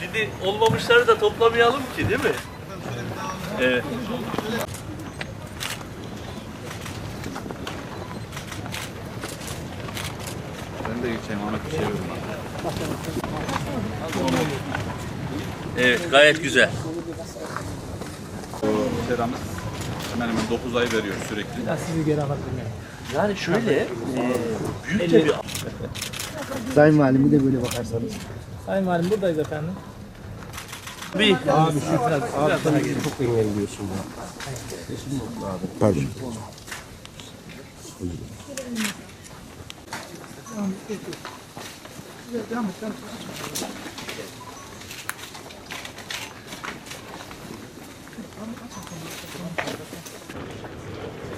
Şimdi olmamışları da toplamayalım ki değil mi? Evet. Bir şey Evet gayet güzel. Seramız hemen hemen 9 ay veriyor sürekli. Ya sizi geri alabilirim yani. Şöyle e, büyük de bir Sayın Valim bir de böyle bakarsanız. Sayın Valim buradayız efendim. bir Abi şu biraz, abi sen çok engelliyorsun bunu. Pardon.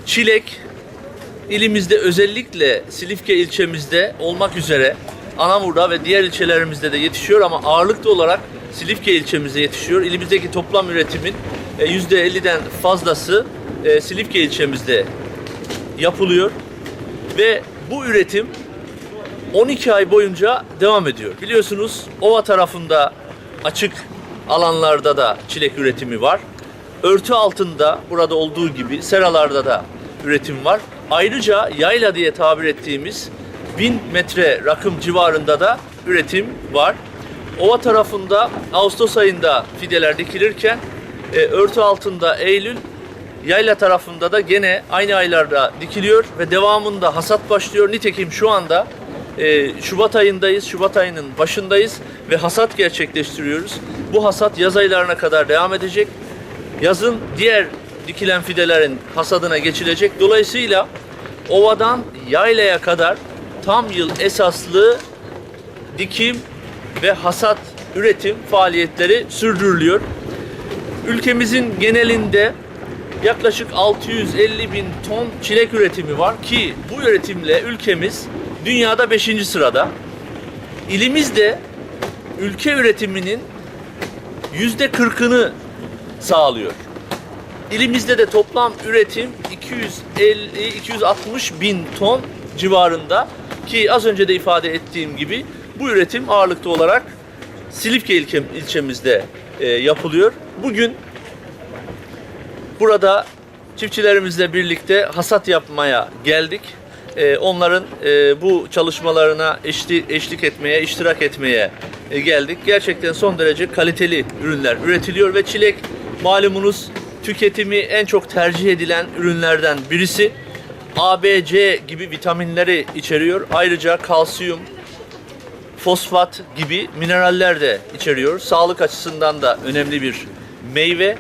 Çilek ilimizde özellikle Silifke ilçemizde olmak üzere Anamur'da ve diğer ilçelerimizde de yetişiyor ama ağırlıklı olarak Silifke ilçemizde yetişiyor. İlimizdeki toplam üretimin e, %50'den fazlası e, Silifke ilçemizde yapılıyor ve bu üretim 12 ay boyunca devam ediyor. Biliyorsunuz Ova tarafında açık alanlarda da çilek üretimi var. Örtü altında burada olduğu gibi seralarda da üretim var. Ayrıca yayla diye tabir ettiğimiz 1000 metre rakım civarında da üretim var. Ova tarafında Ağustos ayında fideler dikilirken e, örtü altında Eylül, Yayla tarafında da gene aynı aylarda dikiliyor ve devamında hasat başlıyor. Nitekim şu anda e, Şubat ayındayız, Şubat ayının başındayız ve hasat gerçekleştiriyoruz. Bu hasat yaz aylarına kadar devam edecek. Yazın diğer dikilen fidelerin hasadına geçilecek. Dolayısıyla ovadan yaylaya kadar tam yıl esaslı dikim ve hasat üretim faaliyetleri sürdürülüyor. Ülkemizin genelinde yaklaşık 650 bin ton çilek üretimi var ki bu üretimle ülkemiz dünyada 5. sırada. İlimiz de ülke üretiminin yüzde 40'ını sağlıyor. İlimizde de toplam üretim 250-260 bin ton civarında ki az önce de ifade ettiğim gibi bu üretim ağırlıklı olarak Silifke ilçem, ilçemizde e, yapılıyor. Bugün burada çiftçilerimizle birlikte hasat yapmaya geldik. E, onların e, bu çalışmalarına eşli, eşlik etmeye, iştirak etmeye e, geldik. Gerçekten son derece kaliteli ürünler üretiliyor ve çilek malumunuz tüketimi en çok tercih edilen ürünlerden birisi. A, B, C gibi vitaminleri içeriyor. Ayrıca kalsiyum, fosfat gibi mineraller de içeriyor. Sağlık açısından da önemli bir meyve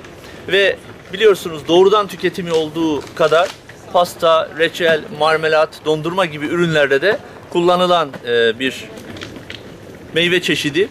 ve biliyorsunuz doğrudan tüketimi olduğu kadar pasta, reçel, marmelat, dondurma gibi ürünlerde de kullanılan e, bir meyve çeşidi.